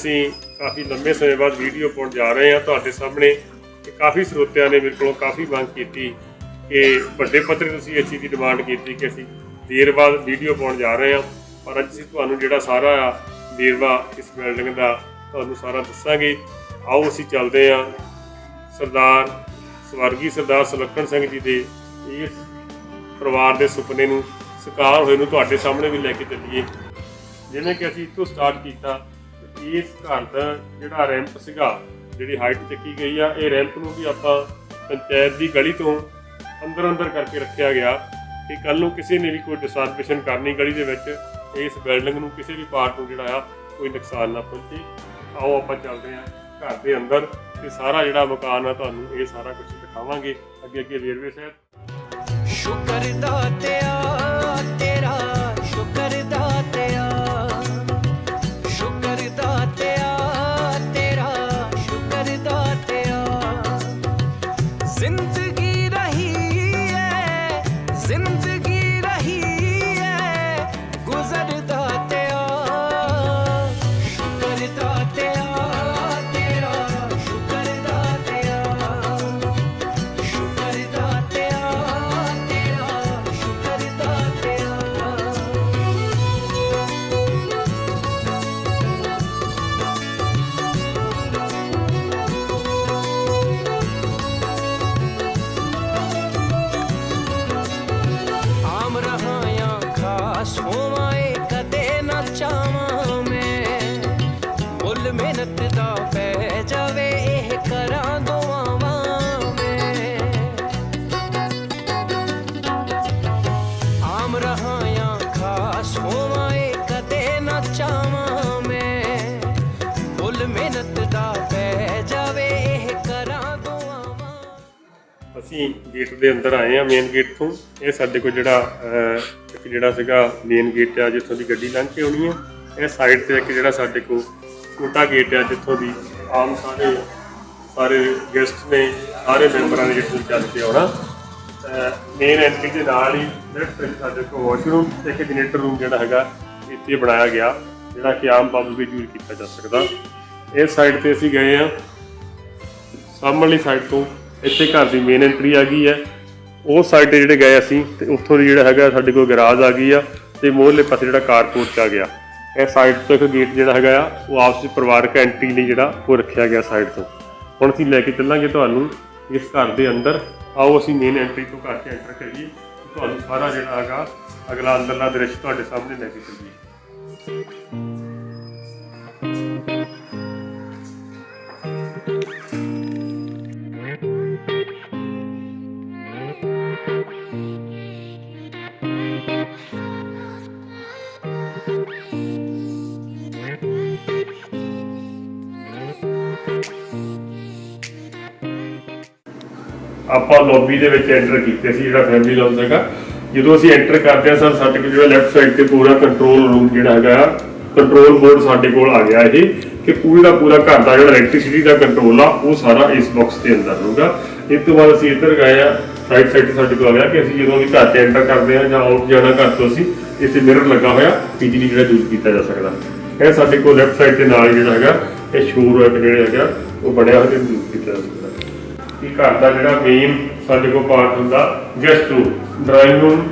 ਅਸੀਂ ਕਾਫੀ ਲੰਬੇ ਸਮੇਂ ਬਾਅਦ ਵੀਡੀਓ ਪਾਉਣ ਜਾ ਰਹੇ ਹਾਂ ਤੁਹਾਡੇ ਸਾਹਮਣੇ ਤੇ ਕਾਫੀ ਸਰੋਤਿਆਂ ਨੇ ਮੇਰੇ ਕੋਲੋਂ ਕਾਫੀ ਮੰਗ ਕੀਤੀ ਕਿ ਵੱਡੇ ਪੱਧਰ ਤੇ ਤੁਸੀਂ ਇਸ ਚੀਜ਼ ਦੀ ਡਿਮਾਂਡ ਕੀਤੀ ਕਿ ਅਸੀਂ ਦੇਰ ਬਾਅਦ ਵੀਡੀਓ ਪਾਉਣ ਜਾ ਰਹੇ ਹਾਂ। ਪਰ ਅੱਜ ਅਸੀਂ ਤੁਹਾਨੂੰ ਜਿਹੜਾ ਸਾਰਾ ਆ ਵੇਰਵਾ ਇਸ ਬਿਲਡਿੰਗ ਦਾ ਤੁਹਾਨੂੰ ਸਾਰਾ ਦੱਸਾਂਗੇ। ਆਓ ਅਸੀਂ ਚੱਲਦੇ ਹਾਂ। ਸਰਦਾਰ ਸਵਰਗੀ ਸਰਦਾਰ ਸੁਲੱਖਣ ਸਿੰਘ ਜੀ ਦੇ ਇਸ ਪਰਿਵਾਰ ਦੇ ਸੁਪਨੇ ਨੂੰ ਸਾਕਾਰ ਹੋਏ ਨੂੰ ਤੁਹਾਡੇ ਸਾਹਮਣੇ ਵੀ ਲੈ ਕੇ ਚੱਲੀਏ। ਜਿਵੇਂ ਕਿ ਅਸੀਂ ਇੱਥੋਂ ਸਟਾਰਟ ਕੀਤਾ ਇਸ ਘਰ ਦਾ ਜਿਹੜਾ ਰੈਂਪ ਸੀਗਾ, ਜਿਹੜੀ ਹਾਈਟ ਚੱਕੀ ਗਈ ਆ, ਇਹ ਰੈਂਪ ਨੂੰ ਵੀ ਆਪਾਂ ਪੰਚਾਇਤ ਦੀ ਗਲੀ ਤੋਂ ਅੰਦਰ ਅੰਦਰ ਕਰਕੇ ਰੱਖਿਆ ਗਿਆ। ਕਿ ਕੱਲ ਨੂੰ ਕਿਸੇ ਨੇ ਵੀ ਕੋਈ ਡਿਸਟਰਬੇਸ਼ਨ ਕਰਨੀ ਗਲੀ ਦੇ ਵਿੱਚ, ਇਸ ਬਿਲਡਿੰਗ ਨੂੰ ਕਿਸੇ ਵੀ ਪਾਰਟ ਨੂੰ ਜਿਹੜਾ ਆ, ਕੋਈ ਨੁਕਸਾਨ ਨਾ ਪਹੁੰਚੇ। ਆਓ ਆਪਾਂ ਚੱਲਦੇ ਹਾਂ ਘਰ ਦੇ ਅੰਦਰ ਤੇ ਸਾਰਾ ਜਿਹੜਾ ਮਕਾਨ ਆ, ਤੁਹਾਨੂੰ ਇਹ ਸਾਰਾ ਕੁਝ ਦਿਖਾਵਾਂਗੇ। ਅੱਗੇ ਅੱਗੇ ਵੇਰਵੇ ਸਾਹਿਬ। ਸ਼ੁਕਰ ਦਾਤਿਆ ਤੇਰਾ, ਸ਼ੁਕਰ ਦਾਤਿਆ ਅਸੀਂ ਗੇਟ ਦੇ ਅੰਦਰ ਆਏ ਆ ਮੇਨ ਗੇਟ ਤੋਂ। ਇਹ ਸਾਡੇ ਕੋਲ ਜਿਹੜਾ ਇੱਕ ਜਿਹੜਾ ਸੀਗਾ ਮੇਨ ਗੇਟ ਆ ਜਿੱਥੋਂ ਦੀ ਗੱਡੀ ਲੰਘ ਕੇ ਆਉਣੀ ਆ। ਇਹ ਸਾਈਡ ਤੇ ਇੱਕ ਜਿਹੜਾ ਸਾਡੇ ਕੋਲ ਛੋਟਾ ਗੇਟ ਆ ਜਿੱਥੋਂ ਦੀ ਆਮ ਸਾਰੇ ਸਾਰੇ ਗੈਸਟ ਨੇ, ਸਾਰੇ ਮੈਂਬਰਾਂ ਨੇ ਜਿੱਥੋਂ ਦੀ ਚੱਲ ਕੇ ਆਉਣਾ। ਮੇਨ ਐਂਟਰੀ ਦੇ ਨਾਲ ਹੀ ਲੈਫਟ ਸਾਡੇ ਕੋਲ ਵਾਸ਼ਰੂਮ ਤੇ ਇੱਕ ਜਨਰੇਟਰ ਰੂਮ ਜਿਹੜਾ ਹੈਗਾ, ਇੱਥੇ ਬਣਾਇਆ ਗਿਆ, ਜਿਹੜਾ ਕਿ ਆਮ ਪਬਲਿਕ ਵੀ ਯੂਜ਼ ਕੀਤਾ ਜਾ ਸਕਦਾ। ਇਸ ਸਾਈਡ ਤੇ ਅਸੀਂ ਗਏ ਆ ਸਾਹਮਣੀ ਸਾਈਡ ਤੋਂ ਇੱਥੇ ਘਰ ਦੀ ਮੇਨ ਐਂਟਰੀ ਆ ਗਈ ਹੈ। ਉਹ ਸਾਈਡ ਤੇ ਜਿਹੜੇ ਗਏ ਅਸੀਂ ਤੇ ਉੱਥੋਂ ਦੀ ਜਿਹੜਾ ਹੈਗਾ ਸਾਡੇ ਕੋਲ ਗਰਾਜ ਆ ਗਈ ਆ ਤੇ ਮੋਹਰਲੇ ਪਾਸੇ ਜਿਹੜਾ ਕਾਰਪੋਰਟ ਚ ਆ ਗਿਆ। ਇਹ ਸਾਈਡ ਤੋਂ ਇੱਕ ਗੇਟ ਜਿਹੜਾ ਹੈਗਾ ਆ, ਉਹ ਆਪਸ ਵਿੱਚ ਪਰਿਵਾਰਕ ਐਂਟਰੀ ਲਈ ਜਿਹੜਾ ਉਹ ਰੱਖਿਆ ਗਿਆ ਸਾਈਡ ਤੋਂ। ਹੁਣ ਅਸੀਂ ਲੈ ਕੇ ਚੱਲਾਂਗੇ ਤੁਹਾਨੂੰ ਇਸ ਘਰ ਦੇ ਅੰਦਰ। ਆਓ ਅਸੀਂ ਮੇਨ ਐਂਟਰੀ ਤੋਂ ਕਰਕੇ ਐਂਟਰ ਕਰੀਏ। ਤੁਹਾਨੂੰ ਸਾਰਾ ਜਿਹੜਾ ਹੈਗਾ ਅਗਲਾ ਅੰਦਰਲਾ ਦ੍ਰਿਸ਼ ਤੁਹਾਡੇ ਸਾਹਮਣੇ ਲੈ ਕੇ ਚੱਲੀਏ। ਆਪਾਂ ਲੌਬੀ ਦੇ ਵਿੱਚ ਐਂਟਰ ਕੀਤੇ ਸੀ ਜਿਹੜਾ ਫੈਮਿਲੀ ਲੌਬੀ ਹੈਗਾ। ਜਦੋਂ ਅਸੀਂ ਐਂਟਰ ਕਰਦੇ ਹਾਂ ਸਰ ਸਾਡੇ ਕੋਲ ਜਿਹੜਾ ਲੈਫਟ ਸਾਈਡ ਤੇ ਪੂਰਾ ਕੰਟਰੋਲ ਰੂਮ ਜਿਹੜਾ ਹੈਗਾ ਕੰਟਰੋਲ ਬੋਰਡ ਸਾਡੇ ਕੋਲ ਆ ਗਿਆ ਇਹ, ਕਿ ਪੂਰਾ ਪੂਰਾ ਘਰ ਦਾ ਜਿਹੜਾ ਇਲੈਕਟ੍ਰਿਸਿਟੀ ਦਾ ਕੰਟਰੋਲ ਆ, ਉਹ ਸਾਰਾ ਇਸ ਬਾਕਸ ਦੇ ਅੰਦਰ ਹੋਊਗਾ। ਇਸ ਤੋਂ ਬਾਅਦ ਅਸੀਂ ਇੱਧਰ ਗਏ ਆ ਰਾਈਟ ਸਾਈਡ ਤੇ ਸਾਡੇ ਕੋਲ ਆ ਗਿਆ ਕਿ ਅਸੀਂ ਜਦੋਂ ਵੀ ਘਰ ਤੇ ਐਂਟਰ ਕਰਦੇ ਆ ਜਾਂ ਆਊਟ ਜਾਣਾ ਘਰ ਤੋਂ ਅਸੀਂ, ਇੱਥੇ ਮਿਰਰ ਲੱਗਾ ਹੋਇਆ, ਬਿਜਲੀ ਜਿਹੜਾ ਯੂਜ਼ ਕੀਤਾ ਜਾ ਸਕਦਾ। ਇਹ ਸਾਡੇ ਕੋਲ ਲੈਫਟ ਸਾਈਡ ਤੇ ਨਾਲ ਜਿਹੜਾ ਹੈਗਾ, ਇਹ ਸ਼ੂਰ ਇੱਕ ਜਿਹੜਾ ਹੈਗਾ, ਉਹ ਬਣਿਆ ਹੋਇਆ ਯੂਜ਼ ਕੀਤਾ ਜਾ ਸਕਦਾ। ਕਿ ਘਰ ਦਾ ਜਿਹੜਾ ਮੇਨ ਸਾਡੇ ਕੋਲ ਪਾਰਟ ਹੁੰਦਾ ਗੈਸਟ ਰੂਮ ਡਰਾਇੰਗ ਰੂਮ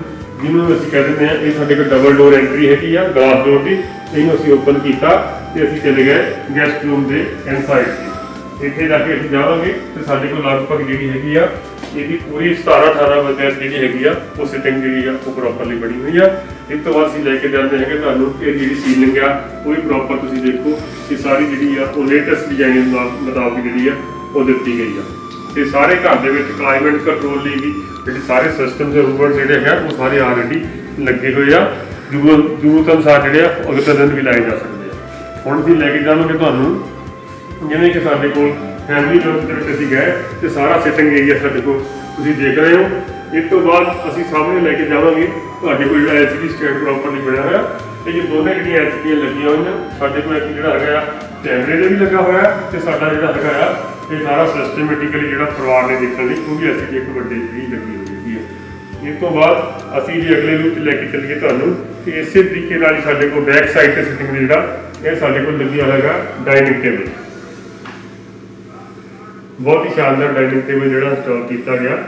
ਜਿਹਨੂੰ ਅਸੀਂ ਕਹਿ ਦਿੰਦੇ ਆ ਇਹ ਸਾਡੇ ਕੋਲ ਡਬਲ ਡੋਰ ਐਂਟਰੀ ਹੈਗੀ ਆ ਗਲਾਸ ਡੋਰ ਦੀ, ਇਹਨੂੰ ਅਸੀਂ ਓਪਨ ਕੀਤਾ ਤੇ ਅਸੀਂ ਚਲੇ ਗਏ ਗੈਸਟ ਰੂਮ ਦੇ ਇਨਸਾਈਡ ਤੇ। ਇੱਥੇ ਜਾ ਕੇ ਅਸੀਂ ਜਾਵਾਂਗੇ ਤੇ ਸਾਡੇ ਕੋਲ ਲਗਭਗ ਜਿਹੜੀ ਹੈਗੀ ਆ, ਇਹਦੀ ਪੂਰੀ 17 18 ਵਜੇ ਜਿਹੜੀ ਹੈਗੀ ਆ, ਉਹ ਸਿਟਿੰਗ ਜਿਹੜੀ ਆ, ਉਹ ਪ੍ਰੋਪਰਲੀ ਬਣੀ ਹੋਈ ਆ। ਇਸ ਤੋਂ ਬਾਅਦ ਅਸੀਂ ਲੈ ਕੇ ਜਾਂਦੇ ਹੈਗੇ ਤੁਹਾਨੂੰ, ਇਹ ਜਿਹੜੀ ਸੀਲਿੰਗ ਆ, ਉਹ ਵੀ ਪ੍ਰੋਪਰ ਤੁਸੀਂ ਦੇਖੋ ਕਿ ਸਾਰੀ ਜਿਹੜੀ ਆ, ਉਹ ਲੇਟੈਸਟ ਡਿਜ਼ਾਈਨ ਮੁਤਾਬਕ ਜਿਹੜੀ ਆ, ਉਹ ਦਿੱਤੀ ਗਈ ਆ। ਤੇ ਸਾਰੇ ਘਰ ਦੇ ਵਿੱਚ ਕਲਾਈਮੇਟ ਕੰਟਰੋਲ ਲਈ ਵੀ ਜਿਹੜੇ ਸਾਰੇ ਸਿਸਟਮ ਦੇ ਰੂਬਰ ਜਿਹੜੇ ਹੈ ਉਹ ਸਾਰੇ ਆਲਰੇਡੀ ਲੱਗੇ ਹੋਏ ਆ। ਜ਼ਰੂਰਤ ਜ਼ਰੂਰਤ ਅਨੁਸਾਰ ਜਿਹੜੇ ਆ ਅਗਲੇ ਦਿਨ ਵੀ ਲਾਏ ਜਾ ਸਕਦੇ ਆ। ਹੁਣ ਅਸੀਂ ਲੈ ਕੇ ਜਾਵਾਂਗੇ ਤੁਹਾਨੂੰ। ਜਿਵੇਂ ਕਿ ਸਾਡੇ ਕੋਲ ਫੈਮਿਲੀ ਲੋਕ ਦੇ ਵਿੱਚ ਅਸੀਂ ਗਏ ਤੇ ਸਾਰਾ ਸਿਟਿੰਗ ਏਰੀਆ ਸਾਡੇ ਕੋਲ ਤੁਸੀਂ ਦੇਖ ਰਹੇ ਹੋ। ਇਸ ਤੋਂ ਬਾਅਦ ਅਸੀਂ ਸਾਹਮਣੇ ਲੈ ਕੇ ਜਾਵਾਂਗੇ। ਤੁਹਾਡੇ ਕੋਲ ਜਿਹੜਾ ਐਲਸੀਡੀ ਸਟੇਟ ਪ੍ਰੋਪਰਲੀ ਬਣਿਆ ਹੋਇਆ। ਤੇ ਇਹ ਦੋਨੇ ਜਿਹੜੀਆਂ ਐਲਸੀਡੀਆਂ ਲੱਗੀਆਂ ਹੋਈਆਂ, ਸਾਡੇ ਕੋਲ ਇੱਕ ਜਿਹੜਾ ਹੈਗਾ ਆ, ਕੈਮਰੇ ਦੇ ਵੀ ਲੱਗਾ ਹੋਇਆ ਤੇ ਸਾਡਾ ਜਿਹੜਾ ਹੈਗਾ ਆ ਇਹ ਸਾਰਾ ਸਿਸਟਮੈਟਿਕਲੀ ਜਿਹੜਾ ਪਰਿਵਾਰ ਨੇ ਦੇਖਣ ਲਈ ਉਹ ਵੀ ਐਲਸੀਡੀ ਇੱਕ ਵੱਡੀ ਜਿਹੜੀ ਲੱਗੀ ਹੋਈ ਹੈਗੀ ਹੈ ਇਸ ਤੋਂ ਬਾਅਦ ਅਸੀਂ ਜੀ ਅਗਲੇ ਰੂਪ 'ਚ ਲੈ ਕੇ ਚੱਲੀਏ ਤੁਹਾਨੂੰ ਕਿ ਇਸੇ ਤਰੀਕੇ ਨਾਲ ਹੀ ਸਾਡੇ ਕੋਲ ਬੈਕ ਸਾਈਡ ਤੇ ਸਿਟਿੰਗ ਜਿਹੜਾ, ਇਹ ਸਾਡੇ ਕੋਲ ਲੱਗਿਆ ਹੈਗਾ ਡਾਈਨਿੰਗ ਟੇਬਲ ਬਹੁਤ ਹੀ ਸ਼ਾਨਦਾਰ ਡਾਈਨਿੰਗ ਟੇਬਲ ਜਿਹੜਾ ਇੰਸਟਾਲ ਕੀਤਾ ਗਿਆ।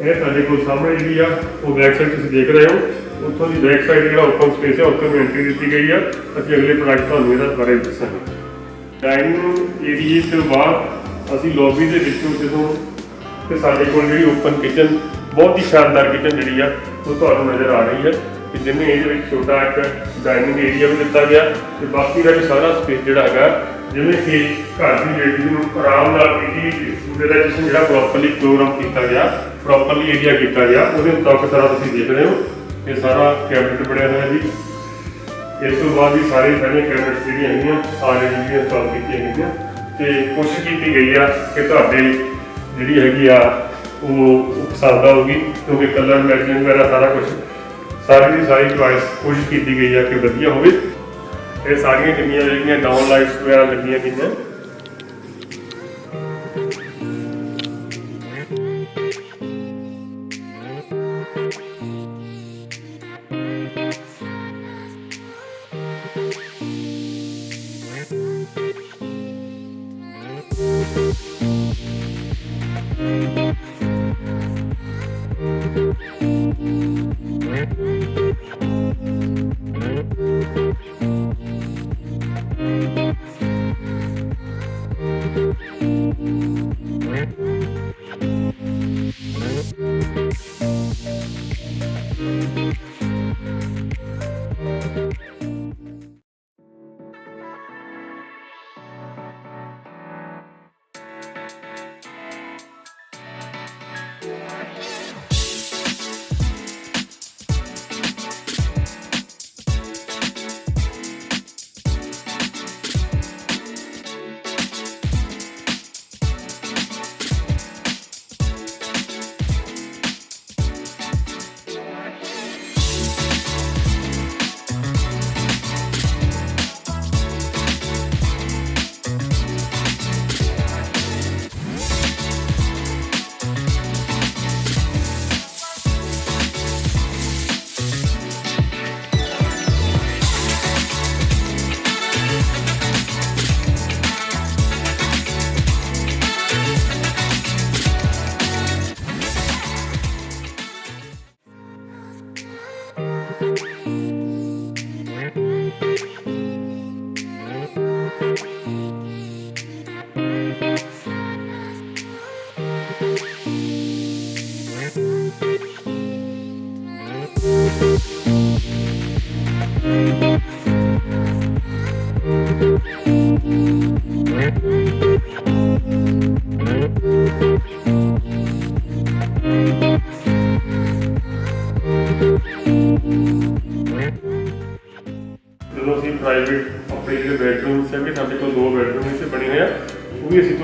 ਇਹ ਸਾਡੇ ਕੋਲ ਸਾਹਮਣੇ ਜਿਹੜੀ ਆ, ਉਹ ਬੈਕ ਸਾਈਡ ਤੁਸੀਂ ਦੇਖ ਰਹੇ ਹੋ। ਉੱਥੋਂ ਦੀ ਬੈਕ ਸਾਈਡ ਜਿਹੜਾ ਓਪਨ ਸਪੇਸ ਹੈ ਉੱਥੇ ਨੂੰ ਐਂਟਰੀ ਦਿੱਤੀ ਗਈ ਆ। ਅਸੀਂ ਅਗਲੇ ਪ੍ਰੋਡਕਟ ਤੁਹਾਨੂੰ ਇਹਦਾ ਬਾਰੇ ਦੱਸਾਂਗੇ। ਡਾਈਨਿੰਗ ਏਰੀਏ ਤੋਂ ਬਾਅਦ ਅਸੀਂ ਲੌਬੀ ਦੇ ਵਿੱਚੋਂ ਜਦੋਂ ਤੇ ਸਾਡੇ ਕੋਲ ਜਿਹੜੀ ਓਪਨ ਕਿਚਨ ਬਹੁਤ ਹੀ ਸ਼ਾਨਦਾਰ ਕਿਚਨ ਜਿਹੜੀ ਆ, ਉਹ ਤੁਹਾਨੂੰ ਨਜ਼ਰ ਆ ਰਹੀ ਹੈ ਕਿ ਜਿਵੇਂ ਇਹਦੇ ਵਿੱਚ ਛੋਟਾ ਇੱਕ ਡਾਈਨਿੰਗ ਏਰੀਆ ਵੀ ਦਿੱਤਾ ਗਿਆ ਤੇ ਬਾਕੀ ਦਾ ਵੀ ਸਾਰਾ ਸਪੇਸ ਜਿਹੜਾ ਹੈਗਾ, ਜਿਵੇਂ ਕਿ ਘਰ ਦੀ ਲੇਡੀ ਨੂੰ ਆਰਾਮ ਨਾਲ ਇਹਦੀ ਸੂਡੇਲਾਈਜੇਸ਼ਨ ਜਿਹੜਾ ਪ੍ਰੋਪਰਲੀ ਪ੍ਰੋਗਰਾਮ ਕੀਤਾ ਗਿਆ ਪ੍ਰੋਪਰਲੀ ਏਰੀਆ ਕੀਤਾ ਗਿਆ, ਉਹਦੇ ਮੁਤਾਬਕ ਸਾਰਾ ਤੁਸੀਂ ਦੇਖ ਰਹੇ ਹੋ, ਇਹ ਸਾਰਾ ਕੈਬਨਿਟ ਬਣਿਆ ਹੋਇਆ ਜੀ। ਇਸ ਤੋਂ ਬਾਅਦ ਵੀ ਸਾਰੇ ਸਾਰੀਆਂ ਕੈਬਨਿਟ ਜਿਹੜੀਆਂ ਹੈਗੀਆਂ ਆਲਰੇਡੀ ਜਿਹੜੀਆਂ ਇੰਸਟਾਲ ਕੀਤੀਆਂ ਗਈਆਂ। ਤੇ ਕੋਸ਼ਿਸ਼ ਕੀਤੀ ਗਈ ਆ ਕਿ ਤੁਹਾਡੇ ਜਿਹੜੀ ਹੈਗੀ ਆ, ਉਹ ਪਸੰਦ ਆਊਗੀ ਕਿਉਂਕਿ ਕਲਰ ਮੈਚਿੰਗ ਵਗੈਰਾ ਸਾਰਾ ਕੁਝ ਸਾਰੀ ਦੀ ਸਾਰੀ ਚੁਆਇਸ ਕੋਸ਼ਿਸ਼ ਕੀਤੀ ਗਈ ਆ ਕਿ ਵਧੀਆ ਹੋਵੇ। ਇਹ ਸਾਰੀਆਂ ਜਿੰਨੀਆਂ ਜਿਹੜੀਆਂ ਡਾਊਨ ਲਾਈਟਸ ਵਗੈਰਾ ਲੱਗੀਆਂ ਗਈਆਂ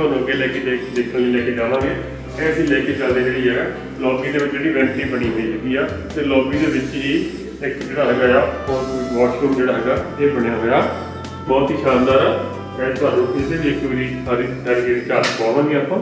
ਤੁਹਾਨੂੰ ਅੱਗੇ ਲੈ ਕੇ ਦੇਖ- ਦੇਖਣ ਲਈ ਲੈ ਕੇ ਜਾਵਾਂਗੇ। ਇਹ ਅਸੀਂ ਲੈ ਕੇ ਚੱਲਦੇ ਜਿਹੜੀ ਹੈ ਲੌਬੀ ਦੇ ਵਿੱਚ ਜਿਹੜੀ ਵੈਂਟਲੀ ਬਣੀ ਹੋਈ ਹੈਗੀ ਆ, ਤੇ ਲੌਬੀ ਦੇ ਵਿੱਚ ਹੀ ਇੱਕ ਜਿਹੜਾ ਹੈਗਾ ਆ ਵਾਸ਼ਰੂਮ ਜਿਹੜਾ ਹੈਗਾ, ਇਹ ਬਣਿਆ ਹੋਇਆ। ਬਹੁਤ ਹੀ ਸ਼ਾਨਦਾਰ ਆ। ਇਹ ਤੁਹਾਨੂੰ ਕਿਸੇ ਵੀ ਇੱਕ ਵਾਰੀ ਸਾਰੀ ਸਾਰੀ ਜਿਹੜੀ ਝਾਤ ਪਾਵਾਂਗੇ ਆਪਾਂ।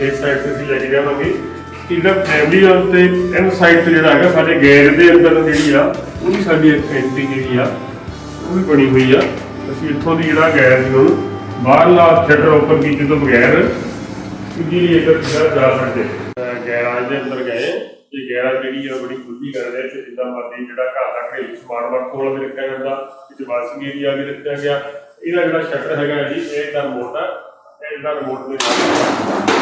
ਇਸ ਸਾਈਡ ਤੇ ਅਸੀਂ ਲੈ ਕੇ ਜਾਵਾਂਗੇ। ਇਹਦਾ ਫੈਮਿਲੀ ਹਾਊਸ ਤੇ ਸਾਈਡ ਤੇ ਜਿਹੜਾ ਹੈਗਾ, ਸਾਡੇ ਗੈਰ ਦੇ ਅੰਦਰ ਜਿਹੜੀ ਆ, ਉਹ ਵੀ ਸਾਡੀ ਐਂਟਰੀ ਜਿਹੜੀ ਆ, ਉਹ ਵੀ ਬਣੀ ਹੋਈ ਆ। ਅਸੀਂ ਇੱਥੋਂ ਦੀ ਜਿਹੜਾ ਗੈਰ ਸੀ ਉਹਨੂੰ ਬਾਹਰਲਾ ਸ਼ਟਰ ਓਪਨ ਕੀਤੇ ਤੋਂ ਬਗੈਰ ਜੀ ਇੱਧਰ ਜਿਹੜਾ ਜਾ ਸਕਦੇ ਗੈਰਾਜ ਦੇ ਅੰਦਰ ਗਏ। ਤੇ ਗੈਰ ਜਿਹੜੀ ਆ ਬੜੀ ਖੁੱਲੀ ਕਰ ਰਿਹਾ ਤੇ ਜਿੱਦਾਂ ਮਰਜ਼ੀ ਜਿਹੜਾ ਘਰ ਦਾ ਘਰੇਲੂ ਸਮਾਨ ਵਰਤੋਂ ਵਾਲਾ ਵੀ ਰੱਖਿਆ ਜਾਂਦਾ। ਵਿੱਚ ਵਾਸ਼ਿੰਗ ਏਰੀਆ ਵੀ ਰੱਖਿਆ ਗਿਆ। ਇਹਦਾ ਜਿਹੜਾ ਸ਼ਟਰ ਹੈਗਾ ਜੀ, ਇਹ ਦਾ ਰਿਮੋਟ ਆ। ਇਹ ਰਿਮੋਟ ਦੇ ਨਾਲ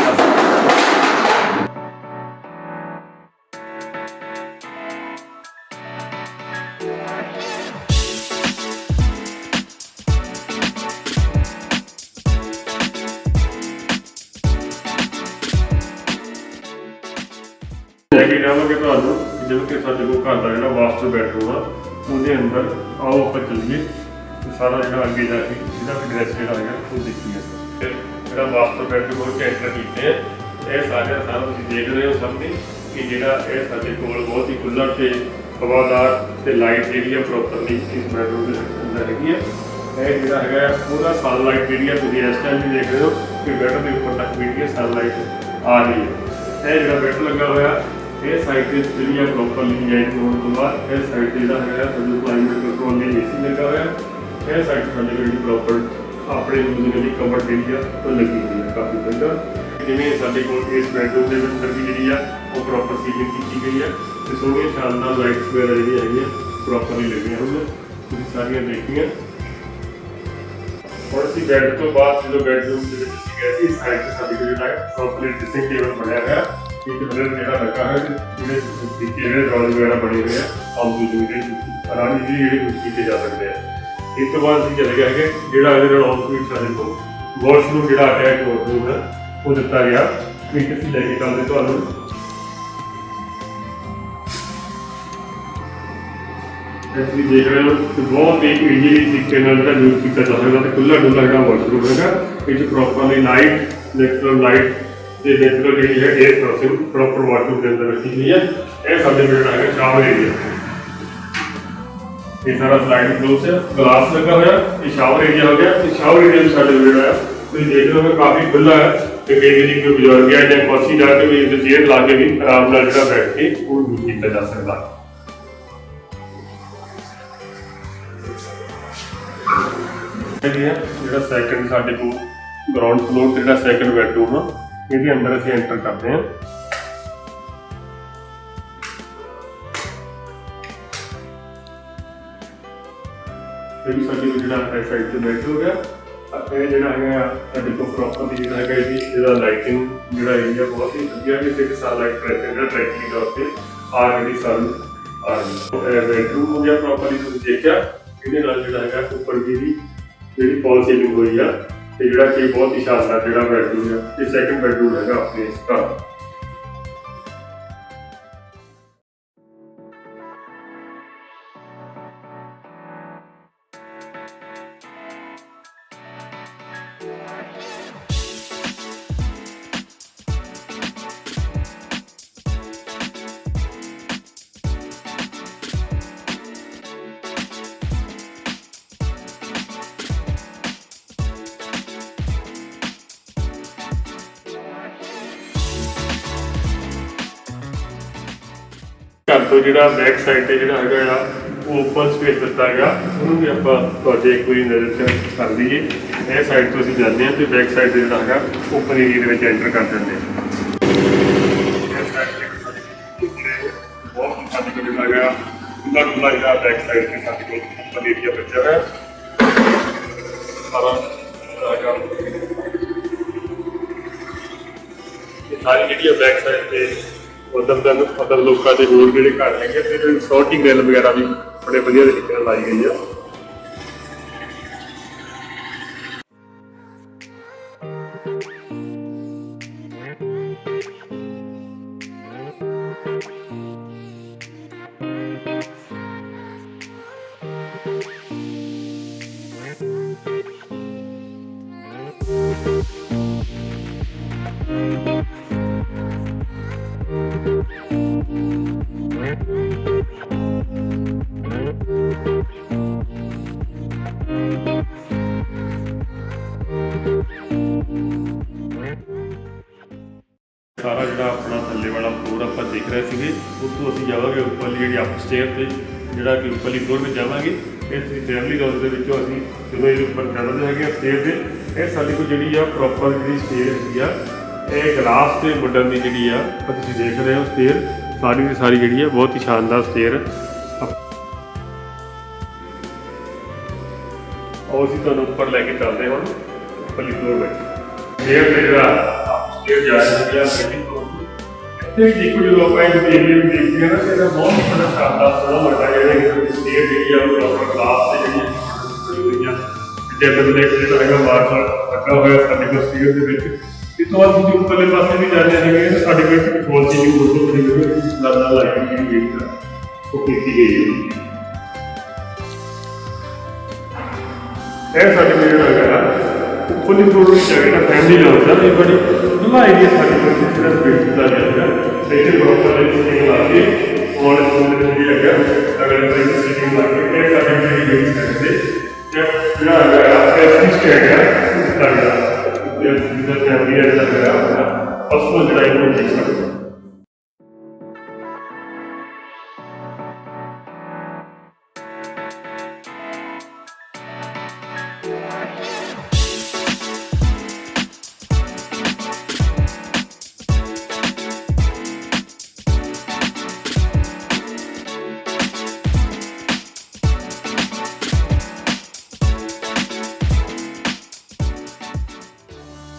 ਲੈ ਕੇ ਜਾਵਾਂਗੇ ਤੁਹਾਨੂੰ ਜਦੋਂ ਕਿ ਸਾਡੇ ਕੋਲ ਘਰ ਦਾ ਜਿਹੜਾ ਮਾਸਟਰ ਬੈਡਰੂਮ ਆ, ਉਹਦੇ ਅੰਦਰ ਆਓ ਆਪਾਂ ਚੱਲੀਏ ਸਾਰਾ ਜਿਹੜਾ ਅੱਗੇ ਜਾ ਕੇ ਇਹਦਾ ਐਡਰੈਸ ਜਿਹੜਾ ਹੈਗਾ ਉਹ ਦੇਖੀਏ। ਜਿਹੜਾ ਮਾਸਟਰ ਬੈਡਰੂਮ ਉਹ ਐਂਟਰ ਕੀਤੇ ਆ। ਇਹ ਸਾਰੇ ਸਾਰਾ ਤੁਸੀਂ ਦੇਖ ਰਹੇ ਹੋ ਸਾਹਮਣੇ ਕਿ ਜਿਹੜਾ ਇਹ ਸਾਡੇ ਕੋਲ ਬਹੁਤ ਹੀ ਖੁੱਲ੍ਹਾ ਤੇ ਹਵਾਦਾਰ ਤੇ ਲਾਈਟ ਜਿਹੜੀ ਆ ਪ੍ਰੋਪਰਲੀ ਇਸ ਬੈਡਰੂਮ ਦੇ ਅੰਦਰ ਹੈਗੀ ਆ। ਇਹ ਜਿਹੜਾ ਹੈਗਾ ਆ, ਪੂਰਾ ਸਨਲਾਈਟ ਜਿਹੜੀ ਆ ਤੁਸੀਂ ਇਸ ਟਾਈਮ ਵੀ ਦੇਖ ਰਹੇ ਹੋ ਕਿ ਬੈੱਡ ਦੇ ਉੱਪਰ ਤੱਕ ਜਿਹੜੀ ਆ ਸਨਲਾਈਟ ਆ ਰਹੀ ਹੈ। ਇਹ ਜਿਹੜਾ ਬੈੱਡ ਲੱਗਾ ਹੋਇਆ ਇਹ ਸਾਈਡ ਤੇ ਜਿਹੜੀ ਆ ਪ੍ਰੋਪਰਲੀ ਡਿਜ਼ਾਈਨ ਹੋਣ ਤੋਂ ਬਾਅਦ ਇਹ ਸਾਈਡ ਤੇ ਜਿਹੜਾ ਹੈਗਾ ਸਾਨੂੰ ਕਲਾਈਮੇਟ ਕੰਟਰੋਲ ਲਈ ਏਸੀ ਲੱਗਾ ਹੋਇਆ। ਇਹ ਸਾਈਡ ਸਾਡੇ ਜਿਹੜੀ ਪ੍ਰੋਪਰ ਆਪਣੇ ਯੂਜ਼ ਦੀ ਕਵਰ ਜਿਹੜੀ ਆ, ਉਹ ਲੱਗੀ ਹੋਈ ਹੈ ਕਾਫੀ ਵਧੀਆ ਜਿਵੇਂ ਸਾਡੇ ਕੋਲ ਇਸ ਬੈਡਰੂਮ ਦੇ ਅੰਦਰ ਵੀ ਜਿਹੜੀ ਆ, ਉਹ ਪ੍ਰੋਪਰ ਸੀਲਿੰਗ ਕੀਤੀ ਗਈ ਹੈ ਤੇ ਸੋਹਣੀਆਂ ਸ਼ਾਨਦਾਰ ਲਾਈਟਸ ਵਗੈਰਾ ਜਿਹੜੀਆਂ ਹੈਗੀਆਂ ਪ੍ਰੋਪਰਲੀ ਲੱਗੀਆਂ ਹੋਈਆਂ। ਤੁਸੀਂ ਸਾਰੀਆਂ ਦੇਖੀਆਂ। ਹੁਣ ਅਸੀਂ ਬੈੱਡ ਤੋਂ ਬਾਅਦ ਜਦੋਂ ਬੈਡਰੂਮ ਦੇ ਵਿੱਚ ਅਸੀਂ ਗਏ ਸੀ ਸਾਈਡ ਤੇ ਸਾਡੇ ਕੋਲ ਜਿਹੜਾ ਪ੍ਰੋਪਰਲੀ ਡ੍ਰੈਸਿੰਗ ਟੇਬਲ ਬਣਿਆ ਹੋਇਆ। ਇੱਕ ਮਿਰਰ ਜਿਹੜਾ ਲੱਗਾ ਹੈ ਜਿਹੜੇ ਦਿੱਤੇ ਜਿਹੜੇ ਰੋਲ ਵਗੈਰਾ ਬਣੇ ਹੋਏ ਆ। ਆਮ ਦੂਜੇ ਜਿਹੜੇ ਆਰਾਮ ਜੀ ਜਿਹੜੇ ਯੂਜ਼ ਕੀਤੇ ਜਾ ਸਕਦੇ ਆ। ਇਸ ਤੋਂ ਬਾਅਦ ਅਸੀਂ ਚਲੇ ਗਏ ਕਿ ਜਿਹੜਾ ਇਹਦੇ ਨਾਲ ਆਨ ਸਾਡੇ ਕੋਲ ਵਾਸ਼ਰੂਮ ਜਿਹੜਾ ਅਟੈਕ ਵਾਸ਼ਰੂਮ ਹੈ, ਉਹ ਦਿੱਤਾ ਗਿਆ। ਇੱਕ ਅਸੀਂ ਲੈ ਕੇ ਚੱਲਦੇ ਤੁਹਾਨੂੰ। ਇਹ ਤੁਸੀਂ ਦੇਖ ਰਹੇ ਹੋ ਕਿ ਬਹੁਤ ਹੀ ਈਜ਼ੀਲੀ ਤਰੀਕੇ ਨਾਲ ਜਿਹੜਾ ਯੂਜ਼ ਕੀਤਾ ਜਾ ਸਕਦਾ ਤੇ ਖੁੱਲਾ ਡੁੱਲਾ ਜਿਹੜਾ ਵਾਸ਼ਰੂਮ ਹੈਗਾ, ਇਹ 'ਚ ਪ੍ਰੋਪਰਲੀ ਲਾਈਟ ਨੈਚੁਰਲ ਲਾਈਟ ਤੇ ਨੈਚੁਰਲ ਜਿਹੜੀ ਹੈ 에ਅਰ ਕ੍ਰੋਸਿੰਗ ਪ੍ਰੋਪਰ ਵਾਸ਼ਰੂਮ ਦੇ ਅੰਦਰ ਰੱਖੀ ਗਈ ਹੈ। ਇਹ ਸਾਡੇ ਜਿਹੜਾ ਹੈਗਾ ਸ਼ਾਮਲ ਏਰੀਆ ਇਹ ਸਾਰਾ ਸਲਾਈਡ ਕਲੋਸ ਹੈ ਗਲਾਸ ਲੱਗਾ ਹੋਇਆ ਇਹ ਸ਼ਾਵਰ ਏਰੀਆ ਹੋ ਗਿਆ ਤੇ ਸ਼ਾਵਰ ਏਰੀਆ ਵੀ ਸਾਡੇ ਜਿਹੜਾ ਹੈ ਤੁਸੀਂ ਦੇਖ ਰਹੇ ਹੋ ਕਾਫੀ ਖੁੱਲਾ ਹੈ ਤੇ ਕਈ ਵਾਰੀ ਕੋਈ ਬਜ਼ੁਰਗ ਹੈ ਜਾਂ ਕੁਰਸੀ ਲਾ ਕੇ ਵੀ ਇਹਦੇ ਚੇਅਰ ਲਾ ਕੇ ਵੀ ਆਰਾਮ ਨਾਲ ਜਿਹੜਾ ਬੈਠ ਕੇ ਉਹ ਯੂਜ਼ ਕੀਤਾ ਜਾ ਸਕਦਾ ਹੈ ਇਹ ਹੈ ਜਿਹੜਾ ਸੈਕੰਡ ਸਾਡੇ ਕੋਲ ਗਰਾਊਂਡ ਫਲੋਰ ਤੇ ਜਿਹੜਾ ਸੈਕੰਡ ਬੈਡਰੂਮ ਆ ਇਹਦੇ ਅੰਦਰ ਅਸੀਂ ਐਂਟਰ ਕਰਦੇ ਹਾਂ ਇਹ ਵੀ ਸਾਡੇ ਕੋਲ ਜਿਹੜਾ ਇਸ ਸਾਈਡ ਤੇ ਬੈਠ ਹੋ ਗਿਆ ਆ ਇਹ ਜਿਹੜਾ ਹੈਗਾ ਆ, ਸਾਡੇ ਕੋਲ ਪ੍ਰੋਪਰਟੀ ਜਿਹੜਾ ਹੈਗਾ ਇਹਦੀ ਇਹਦਾ ਲਾਈਟਿੰਗ ਜਿਹੜਾ ਏਰੀਆ ਬਹੁਤ ਹੀ ਵਧੀਆ ਹੈ ਤੇ ਸਾਰਾ ਲਾਈਟ ਪ੍ਰੈਸ਼ਰ ਜਿਹੜਾ ਟਰੈਕਿੰਗ ਦੇ ਉੱਤੇ ਆ ਜਿਹੜੀ ਸਨ ਆ ਰਹੀ ਹੈ ਬੈਡਰੂਮ ਹੋ ਗਿਆ ਪ੍ਰੋਪਰਲੀ ਤੁਸੀਂ ਦੇਖਿਆ ਇਹਦੇ ਨਾਲ ਜਿਹੜਾ ਹੈਗਾ ਉੱਪਰ ਦੀ ਵੀ ਜਿਹੜੀ ਫਾਲ ਸੀਲਿੰਗ ਹੋਈ ਆ ਤੇ ਜਿਹੜਾ ਕਿ ਬਹੁਤ ਹੀ ਸ਼ਾਨਦਾਰ ਜਿਹੜਾ ਬੈਡਰੂਮ ਆ ਇਹ ਸੈਕੰਡ ਬੈਡਰੂਮ ਹੈਗਾ ਆਪਣੇ ਇਸ ਘਰ ਤੋਂ ਜਿਹੜਾ ਬੈਕ ਸਾਈਡ ਤੇ ਜਿਹੜਾ ਹੈਗਾ ਆ, ਉਹ ਓਪਨ ਸਪੇਸ ਦਿੱਤਾ ਗਿਆ। ਉਹਨੂੰ ਵੀ ਆਪਾਂ ਤੁਹਾਡੇ ਇੱਕ ਵਾਰੀ ਨਜ਼ਰ ਚ ਕਰ ਲਈਏ। ਇਹ ਸਾਈਡ ਤੋਂ ਅਸੀਂ ਜਾਂਦੇ ਹਾਂ ਤੇ ਬੈਕ ਸਾਈਡ ਤੇ ਜਿਹੜਾ ਹੈਗਾ ਓਪਨ ਏਰੀਆ ਦੇ ਵਿੱਚ ਐਂਟਰ ਕਰ ਜਾਂਦੇ ਹਾਂ। ਬਹੁਤ ਸਾਡੇ ਕੋਲ ਜਿਹੜਾ ਹੈਗਾ ਖੁੱਲਾ ਖੁੱਲਾ ਜਿਹੜਾ ਬੈਕ ਸਾਈਡ ਤੇ ਸਾਡੇ ਕੋਲ ਓਪਨ ਏਰੀਆ ਬਚਿਆ ਹੋਇਆ। ਸਾਰਾ ਹੈਗਾ, ਇਹ ਸਾਰੀ ਜਿਹੜੀ ਬੈਕ ਸਾਈਡ ਤੇ ਉਧਰ ਦਾ ਉਧਰ ਲੋਕਾਂ ਦੇ ਹੋਰ ਜਿਹੜੇ ਘਰ ਹੈਗੇ ਤੇ ਸੌਟੀ ਗ੍ਰਿਲ ਵਗੈਰਾ ਵੀ ਬੜੇ ਵਧੀਆ ਤਰੀਕੇ ਨਾਲ ਲਾਈ ਗਈ ਆ। ਸਾਰਾ ਜਿਹੜਾ ਆਪਣਾ ਥੱਲੇ ਵਾਲਾ ਫਲੋਰ ਆਪਾਂ ਦੇਖ ਰਹੇ ਸੀਗੇ, ਉੱਥੋਂ ਅਸੀਂ ਜਾਵਾਂਗੇ ਉੱਪਰਲੀ ਜਿਹੜੀ ਅਪਸਟੇਅਰ ਤੇ, ਜਿਹੜਾ ਕਿ ਉੱਪਰਲੀ ਫਲੋਰ ਵਿੱਚ ਜਾਵਾਂਗੇ। ਇਹ ਤੁਸੀਂ ਫੈਮਿਲੀ ਹਾਊਸ ਦੇ ਵਿੱਚੋਂ ਅਸੀਂ ਜਦੋਂ ਇਹਦੇ ਉੱਪਰ ਚੜ੍ਹਦੇ ਹੈਗੇ ਸਟੇਅਰ ਦੇ ਇਹ ਸਾਡੀ ਕੋਲ ਜਿਹੜੀ ਆ ਪ੍ਰੋਪਰ ਜਿਹੜੀ ਸਟੇਅਰ ਹੈਗੀ ਆ, ਇਹ ਗਲਾਸ ਤੇ ਵੁੱਡਨ ਦੀ ਜਿਹੜੀ ਆ ਤੁਸੀਂ ਦੇਖ ਰਹੇ ਹੋ ਸਟੇਅਰ ਸਾਰੀ ਦੀ ਸਾਰੀ ਜਿਹੜੀ ਆ ਬਹੁਤ ਹੀ ਸ਼ਾਨਦਾਰ ਸਟੇਅਰ ਉਹ ਅਸੀਂ ਤੁਹਾਨੂੰ ਉੱਪਰ ਲੈ ਕੇ ਚੱਲਦੇ ਹਾਂ ਉੱਪਰਲੀ ਫਲੋਰ ਵਿੱਚ। ਇਹ ਜਿਹੜਾ ਸਟੇਅਰ ਜਾ ਰਹੀ ਹੈ ਸੈਕਿੰਡ ਫਲੋਰ ਤੇ ਦੇਖੋ ਜਦੋਂ ਆਪਾਂ ਇਹ ਏਰੀਆ ਨੂੰ ਦੇਖਦੇ ਹਾਂ ਨਾ ਤੇ ਇਹਦਾ ਬਹੁਤ ਬੜਾ ਸ਼ਾਨਦਾਰ ਸੋਹਣਾ ਵੱਡਾ ਜਿਹੜਾ ਇਹ ਸਟੇਅਰ ਜਿਹੜੀ ਆ ਉਹ ਪ੍ਰੋਪਰ ਕਲਾਸ ਤੇ ਜਿਹੜੀ ਬਣੀ ਹੋਈ ਆ ਟੇਬਲ ਦੇ ਜਿਹੜਾ ਹੈਗਾ ਮਾਰਸ਼ਲ ਲੱਗਾ ਹੋਇਆ ਸਾਡੇ ਕੋਲ ਸਟੇਅਰ ਦੇ ਵਿੱਚ ਤੇ ਤੋਂ ਬਾਅਦ ਜੇ ਉੱਪਰਲੇ ਪਾਸੇ ਵੀ ਜਾਂਦੇ ਹੈਗੇ ਤਾਂ ਸਾਡੇ ਕੋਲ ਕੰਟਰੋਲ ਚੀਜ਼ ਹੋਰ ਬਣੀ ਹੋਈ ਹੈ ਨਾਲ ਨਾਲ ਲਾਈਟ ਜਿਹੜੀ ਗਈ ਆ ਉਹ ਕੀਤੀ ਗਈ ਹੈ ਇਹ ਸਾਡੇ ਕੋਲ ਜਿਹੜਾ ਹੈਗਾ ਉੱਪਰਲੀ ਫਲੋਰ ਵਿੱਚ ਹੈਗਾ ਨਾ ਫੈਮਿਲੀ ਹਾਊਸ ਆ ਇਹ ਬੜੀ ਖੁੱਲਾ ਏਰੀਆ ਸਾਡੇ ਕੋਲ ਜਿਹੜਾ ਸਪੇਸ ਦਿੱਤਾ ਜਾਂਦਾ ਹੈ ਇੱਥੇ ਪ੍ਰੋਪਰ ਲਈ ਸਿਟਿੰਗ ਲਾ ਕੇ ਔਰ ਇਸ ਦੇ ਵੀ ਹੈਗਾ ਅਗਰ ਕੋਈ ਸਿਟਿੰਗ ਲਾ ਕੇ ਇਹ ਸਾਡੇ ਜਿਹੜੀ ਗੇਮ ਸਕਦੇ ਤੇ ਜਿਹੜਾ ਹੈਗਾ ਐਸੀ ਸਟੇਟ ਹੈ ਦਿੱਤਾ ਗਿਆ ਤੇ ਜਿਹਦਾ ਫੈਮਿਲੀ ਹੈ ਜਿਹੜਾ ਹੈਗਾ ਆਪਣਾ ਫਸਟ ਜਿਹੜਾ ਇਹਨੂੰ ਦੇਖ ਸਕਦੇ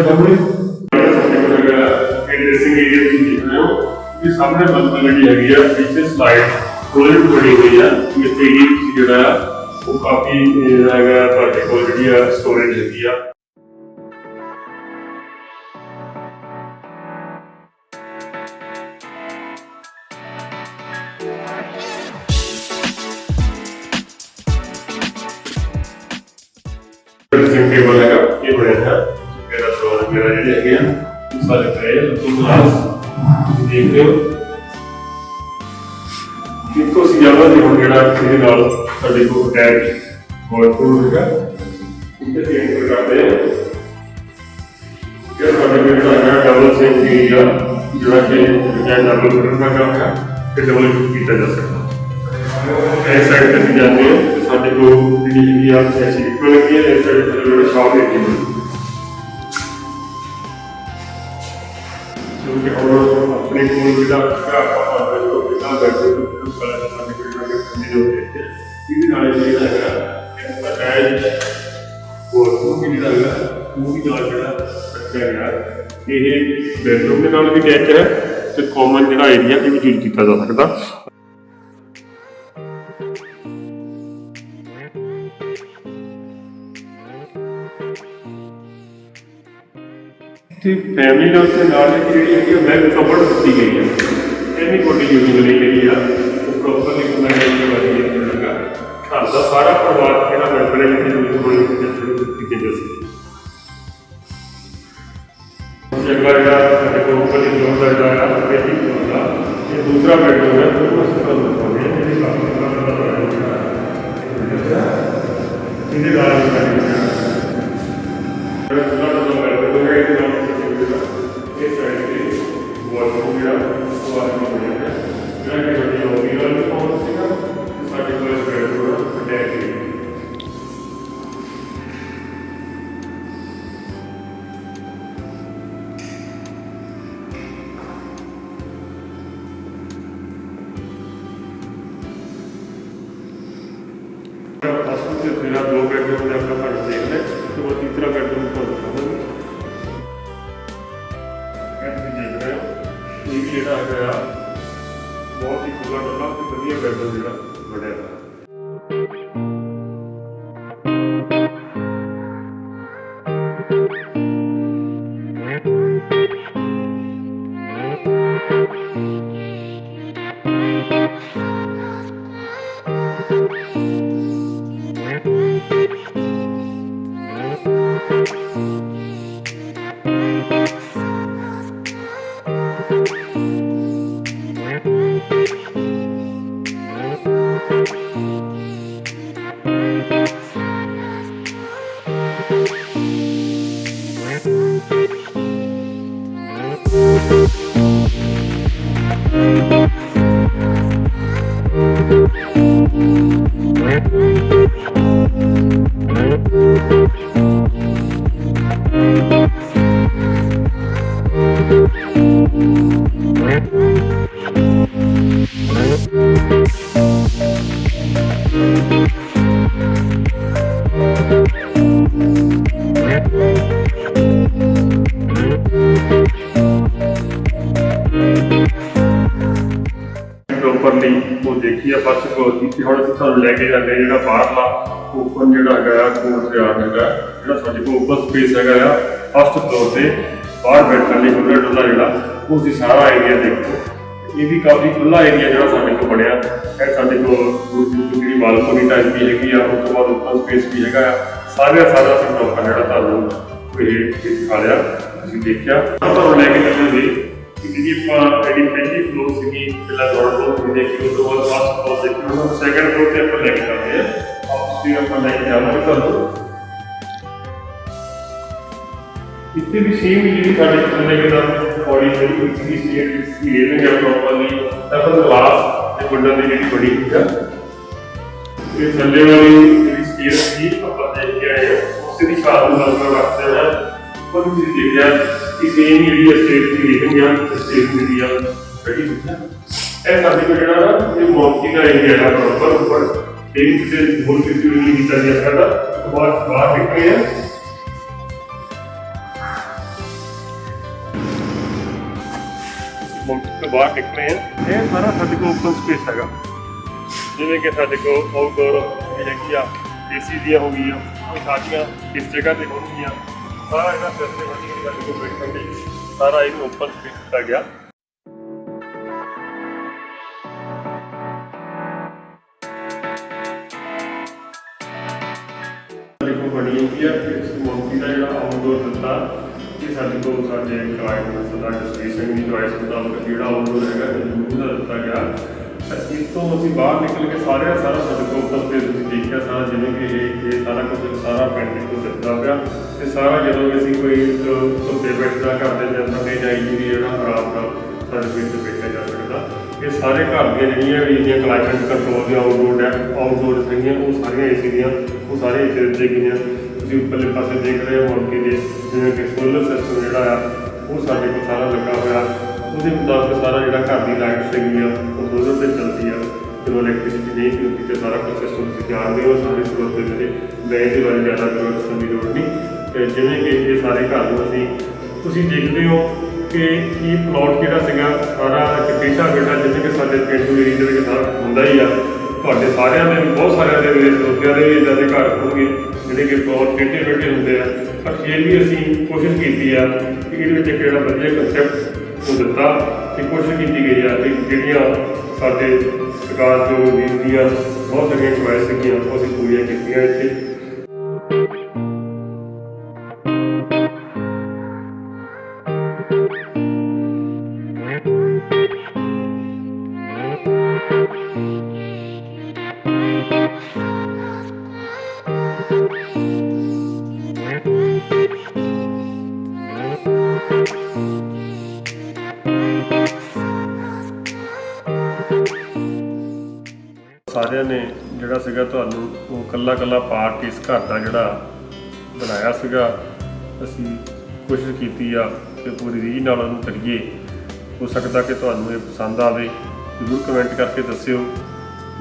ਸਾਹਮਣੇ ਸਾਡੇ ਕੋਲ ਹੈਗਾ ਇਹ ਡਰੈਸਿੰਗ ਏਰੀਆ ਤੁਸੀਂ ਦੇਖ ਰਹੇ ਹੋ ਇਹ ਸਾਹਮਣੇ ਬੰਦ ਜਿਹੜੀ ਹੈਗੀ ਆ ਪਿੱਛੇ ਸਲਾਈਡ ਕੋਲੇ ਬਣੀ ਹੋਈ ਆ ਇੱਥੇ ਏਰੀਆ ਤੁਸੀਂ ਜਿਹੜਾ ਆ, ਉਹ ਕਾਫੀ ਜਿਹੜਾ ਹੈਗਾ ਤੁਹਾਡੇ ਕੋਲ ਜਿਹੜੀ ਆ ਸਟੋਰੇਜ ਹੈਗੀ ਆ ਹੈਗਾ ਇਹ ਬਣਿਆ ਹੈ ਮੇਰਾ ਸਵਾਲ ਮੇਰਾ ਜਿਹੜੇ ਹੈਗੇ ਆ ਉਹ ਸਾਰੇ ਪਏ ਲੁਕਿੰਗ ਗਲਾਸ ਦੇਖ ਰਹੇ ਹੋ ਕਿਤੋਂ ਸੀ ਜਾਵਾ ਜੀ ਹੁਣ ਜਿਹੜਾ ਇਹਦੇ ਨਾਲ ਸਾਡੇ ਕੋਲ ਅਟੈਚ ਵਾਟਰੂਮ ਹੈਗਾ ਇੱਥੇ ਤੇ ਐਂਟਰ ਕਰਦੇ ਆ ਇਹ ਸਾਡੇ ਕੋਲ ਜਿਹੜਾ ਹੈਗਾ ਡਬਲ ਸਿੰਕ ਏਰੀਆ ਜਿਹੜਾ ਕਿ ਡਿਜ਼ਾਈਨ ਡਬਲ ਕਰਨ ਦਾ ਕੰਮ ਹੈ ਤੇ ਡਬਲ ਯੂਜ਼ ਕੀਤਾ ਜਾ ਸਕਦਾ ਇਸ ਸਾਈਡ ਤੇ ਅਸੀਂ ਜਾਂਦੇ ਹਾਂ ਤੇ ਸਾਡੇ ਕੋਲ ਜਿਹੜੀ ਹੈਗੀ ਆ ਐਸੀ ਲਿਕਵਿਡ ਲੱਗੀ ਹੈ ਇਸ ਸਾਈਡ ਤੇ ਜਿਹੜਾ ਸ਼ਾਪ ਹੈ ਜੀ ਕਿਉਂਕਿ ਹੁਣ ਆਪਣੇ ਕੋਲ ਜਿਹੜਾ ਹੈਗਾ ਆਪਾਂ ਇਸ ਤੋਂ ਬਿਨਾਂ ਬੈਠੇ ਤੋਂ ਪਹਿਲਾਂ ਸਾਡੇ ਕੋਲ ਜਿਹੜਾ ਫੈਮਿਲੀ ਹੋ। ਗਈ ਇਹਦੇ ਨਾਲ ਜਿਹੜਾ ਹੈਗਾ ਅਟੈਚ ਹੋਰ ਉਹ ਵੀ ਜਿਹੜਾ ਹੈਗਾ, ਉਹ ਵੀ ਨਾਲ ਜਿਹੜਾ ਰੱਖਿਆ ਗਿਆ ਇਹ ਬੈਡਰੂਮ ਦੇ ਨਾਲ ਵੀ ਅਟੈਚ ਹੈ ਤੇ ਕਾਮਨ ਜਿਹੜਾ ਏਰੀਆ ਇਹ ਵੀ ਯੂਜ਼ ਕੀਤਾ ਜਾ ਸਕਦਾ। ਤੇ ਫੈਮਿਲੀ ਨਾਲ ਤੇ ਨਾਲ ਹੀ ਜਿਹੜੀ ਹੈਗੀ ਆ ਵੈਲ ਕਵਰਡ ਦਿੱਤੀ ਗਈ ਹੈ ਐਨੀ ਕੋਟੀ ਯੂਜ਼ਿੰਗ ਲਈ ਜਿਹੜੀ ਆ ਉਹ ਪ੍ਰੋਪਰਲੀ ਮੈਂ ਇਹ ਵਾਲੀ ਇਹ ਲੱਗਾ ਘਰ ਦਾ ਸਾਰਾ ਪਰਿਵਾਰ ਜਿਹੜਾ ਮੈਂਬਰ ਹੈ ਜਿਹਦੀ ਯੂਜ਼ ਹੋਣੀ ਕਿਤੇ ਸ਼ੁਰੂ ਕੀਤੀ ਜਾ ਸਕਦੀ ਜਗ੍ਹਾ ਜਿਹੜਾ ਸਾਡੇ ਕੋਲ ਉੱਪਰ ਦੀ ਫਲੋਰ ਦਾ ਜਿਹੜਾ ਆ ਪਹਿਲੀ ਫਲੋਰ ਦਾ ਇਹ ਦੂਸਰਾ ਬੈਡਰੂਮ ਹੈ ਉਹ ਅਸੀਂ ਤੁਹਾਨੂੰ ਦਿਖਾਉਂਦੇ ਹਾਂ ਜਿਹਦੇ ਕਾਫੀ ਬੜਾ ਬੜਾ ਇਹਦੇ ਨਾਲ Bye. ਪ੍ਰੋਪਰਲੀ ਉਹ ਦੇਖੀ ਆ ਫਸਟ ਫਲੋਰ ਦੀ ਤੇ ਹੁਣ ਅਸੀਂ ਤੁਹਾਨੂੰ ਲੈ ਕੇ ਜਾਂਦੇ ਹਾਂ ਜਿਹੜਾ ਬਾਹਰਲਾ ਓਪਨ ਜਿਹੜਾ ਹੈਗਾ ਕੋਰਟ ਯਾਰਡ ਹੈਗਾ ਜਿਹੜਾ ਸਾਡੇ ਕੋਲ ਓਪਨ ਸਪੇਸ ਹੈਗਾ ਆ ਫਸਟ ਫਲੋਰ ਤੇ ਬਾਹਰ ਬੈਠਣ ਲਈ ਖੁੱਲ੍ਹਾ ਡੁੱਲਾ ਜਿਹੜਾ, ਉਹ ਤੁਸੀਂ ਸਾਰਾ ਏਰੀਆ ਦੇਖੋ। ਇਹ ਵੀ ਕਾਫੀ ਖੁੱਲਾ ਏਰੀਆ ਜਿਹੜਾ ਸਾਡੇ ਕੋਲ ਬਣਿਆ। ਇਹ ਸਾਡੇ ਕੋਲ ਜਿਹੜੀ ਬਾਲਕੋਨੀ ਟਾਈਪ ਵੀ ਹੈਗੀ ਆ, ਉਸ ਤੋਂ ਬਾਅਦ ਓਪਨ ਸਪੇਸ ਵੀ ਹੈਗਾ ਆ। ਸਾਰੇ ਦਾ ਸਾਰਾ ਅਸੀਂ ਪ੍ਰੋਪਰ ਜਿਹੜਾ ਤੁਹਾਨੂੰ ਇਹ ਦਿਖਾ ਲਿਆ ਤੁਸੀਂ ਦੇਖਿਆ। ਹੁਣ ਤੁਹਾਨੂੰ ਲੈ ਕੇ ਚੱਲਾਂਗੇ ਕਿ ਜਿਹੜੀ ਆਪਾਂ ਜਿਹੜੀ ਪਹਿਲੀ ਫਲੋਰ ਸੀਗੀ, ਪਹਿਲਾਂ ਗਰਾਊਂਡ ਫਲੋਰ ਵੀ ਦੇਖੀ ਉਸ ਤੋਂ ਬਾਅਦ ਫਸਟ ਫਲੋਰ ਦੇਖੀ ਹੁਣ ਸੈਕੰਡ ਫਲੋਰ ਤੇ ਆਪਾਂ ਲੈ ਕੇ ਜਾਂਦੇ ਆ ਆਪਸ ਵਿੱਚ ਆਪਾਂ ਲੈ ਕੇ ਜਾਵਾਂਗੇ ਤੁਹਾਨੂੰ। ਇੱਥੇ ਵੀ ਸੇਮ ਜਿਹੜੀ ਸਾਡੇ ਥੱਲੇ ਜਿਹੜਾ ਬੋਡੀ ਜਿਹੜੀ ਹੋਈ ਸੀ ਸਟੇਟ ਸੀ ਇਹ ਨੇ ਪ੍ਰੋਪਰਲੀ ਤਾਂ ਫਿਰ ਗਲਾਸ ਤੇ ਗੁੱਡਾਂ ਦੀ ਜਿਹੜੀ ਬੜੀ ਹੋਈ ਆ। ਇਹ ਥੱਲੇ ਵਾਲੀ ਜਿਹੜੀ ਸਟੇਟ ਸੀ ਆਪਾਂ ਦੇਖ ਕੇ ਆਏ ਹਾਂ, ਉਸੇ ਦੀ ਸ਼ਾਦ ਨੂੰ ਨਾਲ ਰੱਖਦੇ ਹਾਂ ਪਰ ਤੁਸੀਂ ਦੇਖਿਆ ਕਿ ਸੇਮ ਜਿਹੜੀ ਸਟੇਟ ਦੀ ਲਿਖਿੰਗ ਆ ਸਟੇਟ ਦੀ ਆ ਬੜੀ ਹੋਈ ਆ ਇਹ ਸਾਡੇ ਕੋਲ ਜਿਹੜਾ ਨਾ ਇਹ ਮੌਕੀ ਦਾ ਏਰੀਆ ਹੈ ਪ੍ਰੋਪਰ ਉੱਪਰ ਇਹ ਕਿਸੇ ਹੋਰ ਕਿਸੇ ਨੂੰ ਨਹੀਂ ਕੀਤਾ ਜਾ ਸਕਦਾ ਉਸ ਤੋਂ ਬਾਅਦ ਬਾਹਰ ਨਿਕਲੇ ਆ ਮੁਲਕ ਤੋਂ ਬਾਹਰ ਨਿਕਲੇ ਆ ਇਹ ਸਾਰਾ ਸਾਡੇ ਕੋਲ ਓਪਨ ਸਪੇਸ ਹੈਗਾ ਜਿਵੇਂ ਕਿ ਸਾਡੇ ਕੋਲ ਆਊਟਡੋਰ ਹੈਗੀ ਆ ਏਸੀ ਦੀਆਂ ਹੋ ਗਈਆਂ ਉਹ ਸਾਡੀਆਂ ਇਸ ਜਗ੍ਹਾ ਤੇ ਹੋਣਗੀਆਂ ਸਾਰਾ ਇਹਨਾਂ ਸਿਸਟਮ ਬਣੀ ਹੋਈ ਸਾਡੇ ਕੋਲ ਬੈਠਣ ਲਈ ਸਾਰਾ ਇਹਨੂੰ ਓਪਨ ਸਪੇਸ ਦਿੱਤਾ ਗਿਆ ਸਾਡੇ ਕੋਲ ਬਣੀ ਹੋਈ ਹੈ ਇਸ ਮੋਂਕੀ ਦਾ ਜਿਹੜਾ ਆਊਟਡੋਰ ਦਿੱਤਾ ਇਹ ਸਾਡੇ ਕੋਲ ਸਾਡੇ ਕਲਾਇੰਟ ਨੂੰ ਸਦਾ ਡਿਸਕ੍ਰਿਪਸ਼ਨ ਦੀ ਚੋਇਸ ਮੁਤਾਬਕ ਜਿਹੜਾ ਆਊਟਡੋਰ ਹੈਗਾ ਇਹ ਜ਼ਰੂਰ ਦਾ ਦਿੱਤਾ ਗਿਆ ਤਾਂ ਇਸ ਤੋਂ ਅਸੀਂ ਬਾਹਰ ਨਿਕਲ ਕੇ ਸਾਰੇ ਸਾਰਾ ਸਾਡੇ ਕੋਲ ਤੁਸੀਂ ਦੇਖਿਆ ਸਾਰਾ, ਜਿਵੇਂ ਕਿ ਇਹ ਇਹ ਸਾਰਾ ਕੁਝ, ਸਾਰਾ ਪਿੰਡ ਤੋਂ ਦਿੱਤਾ ਪਿਆ। ਤੇ ਸਾਰਾ ਜਦੋਂ ਵੀ ਅਸੀਂ ਕੋਈ ਧੁੱਪੇ ਬੈਠਦਾ, ਘਰ ਕਰਦੇ ਜਾਂ ਥੱਲੇ ਜਾਈ ਜੀ ਜਿਹੜਾ ਖਰਾਬ ਦਾ ਸਾਡੇ ਵਿੱਚ ਬੈਠਿਆ ਜਾ ਸਕਦਾ। ਇਹ ਸਾਰੇ ਘਰ ਦੀਆਂ ਜਿਹੜੀਆਂ ਵੀ ਇਹਦੀਆਂ ਕਲਾਈਮੇਟ ਕੰਟਰੋਲ ਦੀਆਂ ਆਊਟਡੋਰ ਹੈ ਆਊਟਡੋਰ ਸੀਗੀਆਂ ਉਹ ਸਾਰੀਆਂ ਏਸੀ ਦੀਆਂ, ਉਹ ਸਾਰੇ ਏਸੀ ਦਿੱਤੇ ਗਈਆਂ। ਤੁਸੀਂ ਉੱਪਰਲੇ ਪਾਸੇ ਦੇਖ ਰਹੇ ਹੋ ਮੌਕੇ ਦੇ, ਜਿਵੇਂ ਕਿ ਸੋਲਰ ਸਿਸਟਮ ਜਿਹੜਾ ਆ, ਉਹ ਸਾਡੇ ਕੋਲ ਸਾਰਾ ਲੱਗਾ ਹੋਇਆ। ਉਹਦੇ ਮੁਤਾਬਕ ਸਾਰਾ ਜਿਹੜਾ ਘਰ ਦੀ ਲਾਈਟ ਸੀਗੀ ਆ, ਉਹ ਸੋਲਰ ਤੇ ਚੱਲਦੀ ਆ। ਜਦੋਂ ਇਲੈਕਟ੍ਰਿਸਿਟੀ ਨਹੀਂ ਹੁੰਦੀ ਤੇ ਸਾਰਾ ਕੁਝ ਸਿਸਟਮ ਤੁਸੀਂ ਜਾਣਦੇ ਹੋ ਸਾਰੇ ਸਰੋਤ ਦੇ ਜਿਹੜੇ ਮੈਂ ਇਹਦੇ ਬਾਰੇ ਜ਼ਿਆਦਾ ਕਰੋ ਦੱਸਣ ਦੀ ਲੋੜ ਨਹੀਂ। ਤੇ ਜਿਵੇਂ ਕਿ ਇਹ ਸਾਰੇ ਘਰ ਨੂੰ ਅਸੀਂ, ਤੁਸੀਂ ਦੇਖਦੇ ਹੋ ਕਿ ਇਹ ਪਲਾਟ ਜਿਹੜਾ ਸੀਗਾ, ਸਾਰਾ ਇੱਕ ਟੇਢਾ ਬੇਟਾ ਜਿਵੇਂ ਕਿ ਸਾਡੇ ਪਿੰਡੂ ਏਰੀਆ ਦੇ ਵਿੱਚ ਸਾਰਾ ਹੁੰਦਾ ਹੀ ਆ। ਤੁਹਾਡੇ ਸਾਰਿਆਂ ਦੇ ਵੀ ਬਹੁਤ ਸਾਰਿਆਂ ਦੇ, ਮੇਰੇ ਸਰੋਤਿਆਂ ਦੇ ਵੀ ਇਦਾਂ ਦੇ ਘਰ ਹੋਣਗੇ, ਜਿਹੜੇ ਕਿ ਬਹੁਤ ਟੇਢੇ ਬੇਟੇ ਹੁੰਦੇ ਆ। ਪਰ ਫਿਰ ਵੀ ਅਸੀਂ ਕੋਸ਼ਿਸ਼ ਕੀਤੀ ਆ ਕਿ ਇਹਦੇ ਵਿੱਚ ਇੱਕ ਜਿਹੜਾ ਵਧੀਆ ਕਨਸੈਪਟ ਉਹ ਦਿੱਤਾ ਕਿ ਕੋਸ਼ਿਸ਼ ਕੀਤੀ ਗਈ ਆ ਕਿ ਜਿਹੜੀਆਂ ਸਾਡੇ ਸਰਕਾਰ ਜੋ ਵੀਰ ਦੀਆਂ ਬਹੁਤ ਸਾਰੀਆਂ ਚੁਆਇਸ ਸੀਗੀਆਂ, ਉਹ ਅਸੀਂ ਪੂਰੀਆਂ ਕੀਤੀਆਂ ਇੱਥੇ। ਉਹ ਕੱਲਾ ਕੱਲਾ ਪਾਰਟ ਇਸ ਘਰ ਦਾ ਜਿਹੜਾ ਬਣਾਇਆ ਸੀਗਾ, ਅਸੀਂ ਕੋਸ਼ਿਸ਼ ਕੀਤੀ ਆ ਕਿ ਪੂਰੀ ਰੀਝ ਨਾਲ ਉਹਨੂੰ ਕਰੀਏ। ਹੋ ਸਕਦਾ ਕਿ ਤੁਹਾਨੂੰ ਇਹ ਪਸੰਦ ਆਵੇ, ਜ਼ਰੂਰ ਕਮੈਂਟ ਕਰਕੇ ਦੱਸਿਓ।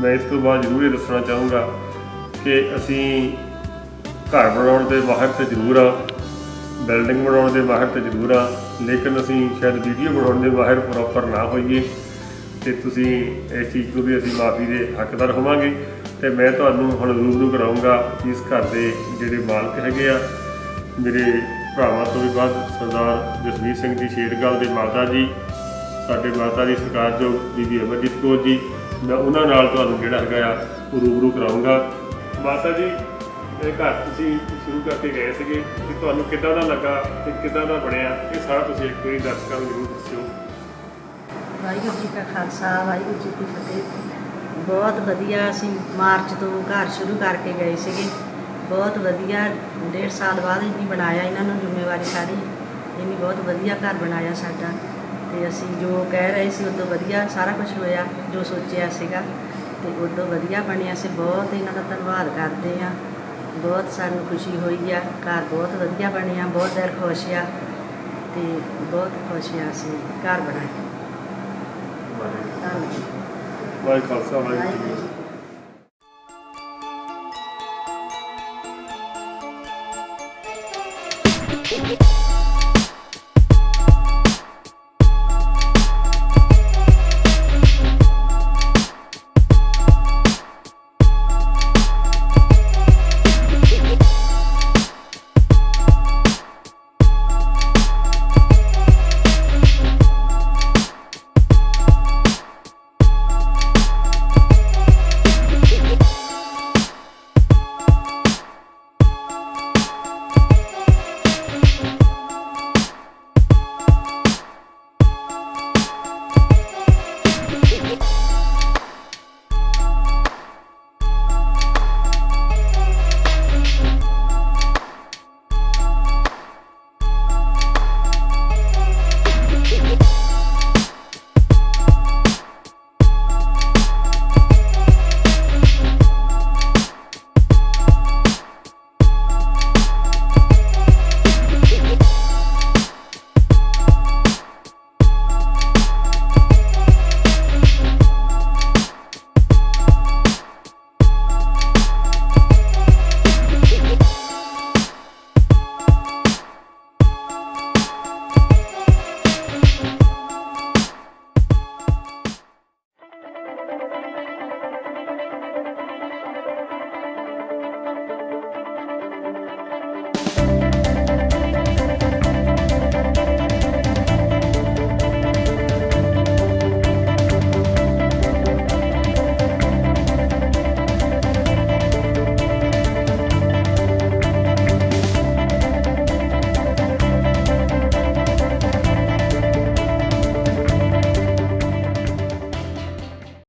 ਮੈਂ ਇਸ ਤੋਂ ਬਾਅਦ ਜ਼ਰੂਰ ਇਹ ਦੱਸਣਾ ਚਾਹੂੰਗਾ ਕਿ ਅਸੀਂ ਘਰ ਬਣਾਉਣ ਦੇ ਮਾਹਿਰ ਤੇ ਜ਼ਰੂਰ ਆ ਬਿਲਡਿੰਗ ਬਣਾਉਣ ਦੇ ਮਾਹਿਰ ਤੇ ਜ਼ਰੂਰ ਆ, ਲੇਕਿਨ ਅਸੀਂ ਸ਼ਾਇਦ ਵੀਡੀਓ ਬਣਾਉਣ ਦੇ ਮਾਹਿਰ ਪ੍ਰੋਪਰ ਨਾ ਹੋਈਏ ਤੇ ਤੁਸੀਂ ਇਸ ਚੀਜ਼ ਤੋਂ ਵੀ ਅਸੀਂ ਮਾਫੀ ਦੇ ਹੱਕਦਾਰ ਹੋਵਾਂਗੇ। ਤੇ ਮੈਂ ਤੁਹਾਨੂੰ ਹੁਣ ਰੂਬਰੂ ਕਰਾਉਂਗਾ ਇਸ ਘਰ ਦੇ ਜਿਹੜੇ ਮਾਲਕ ਹੈਗੇ ਆ, ਮੇਰੇ ਭਰਾਵਾਂ ਤੋਂ ਵੀ ਬਾਅਦ ਸਰਦਾਰ ਜਸਵੀਰ ਸਿੰਘ ਜੀ ਸ਼ੇਰਗਲ ਦੇ ਮਾਤਾ ਜੀ, ਸਾਡੇ ਮਾਤਾ ਜੀ ਸਰਕਾਰਯੋਗ ਬੀਬੀ ਅਮਰਜੀਤ ਕੌਰ ਜੀ, ਮੈਂ ਉਹਨਾਂ ਨਾਲ ਤੁਹਾਨੂੰ ਜਿਹੜਾ ਹੈਗਾ ਆ, ਉਹ ਰੂਬਰੂ ਕਰਾਉਂਗਾ। ਮਾਤਾ ਜੀ, ਇਹ ਘਰ ਤੁਸੀਂ ਸ਼ੁਰੂ ਕਰਕੇ ਗਏ ਸੀਗੇ ਕਿ ਤੁਹਾਨੂੰ ਕਿੱਦਾਂ ਦਾ ਲੱਗਾ ਤੇ ਕਿੱਦਾਂ ਦਾ ਬਣਿਆ, ਇਹ ਸਾਰਾ ਤੁਸੀਂ ਇੱਕ ਵਾਰੀ ਦਰਸ਼ਕਾਂ ਨੂੰ ਜ਼ਰੂਰ ਦੱਸਿਓ। ਵਾਹਿਗੁਰੂ ਜੀ ਕਾ ਖਾਲਸਾ, ਵਾਹਿਗੁਰੂ ਜੀ ਕੀ ਫਤਿਹ। ਬਹੁਤ ਵਧੀਆ ਅਸੀਂ ਮਾਰਚ ਤੋਂ ਘਰ ਸ਼ੁਰੂ ਕਰਕੇ ਗਏ ਸੀਗੇ। ਬਹੁਤ ਵਧੀਆ, ਡੇਢ ਸਾਲ ਬਾਅਦ ਹੀ ਬਣਾਇਆ ਇਹਨਾਂ ਨੂੰ ਜ਼ਿੰਮੇਵਾਰੀ ਸਾਰੀ। ਇਹਨੇ ਬਹੁਤ ਵਧੀਆ ਘਰ ਬਣਾਇਆ ਸਾਡਾ। ਤੇ ਅਸੀਂ ਜੋ ਕਹਿ ਰਹੇ ਸੀ ਉਦੋਂ ਵਧੀਆ ਸਾਰਾ ਕੁਝ ਹੋਇਆ, ਜੋ ਸੋਚਿਆ ਸੀਗਾ। ਤੇ ਉਦੋਂ ਵਧੀਆ ਬਣਿਆ ਸੀ। ਬਹੁਤ ਇਹਨਾਂ ਦਾ ਧੰਨਵਾਦ ਕਰਦੇ ਆ ਬਹੁਤ ਸਾਨੂੰ ਖੁਸ਼ੀ ਹੋਈ ਆ। ਘਰ ਬਹੁਤ ਵਧੀਆ ਬਣਿਆ, ਬਹੁਤ ਦਿਲ ਖੁਸ਼ ਆ। ਤੇ ਬਹੁਤ ਖੁਸ਼ ਆ ਅਸੀਂ ਘਰ ਬਣਾ ਕੇ ਧੰਨਵਾਦ। ਵਾਹਿਗੁਰੂ ਖਾਲਸਾ ਵਾਹਿਗੁਰੂ ਜੀ ਕੀ ਫਤਿਹ। ਵਾਹਿਗੁਰੂ ਜੀ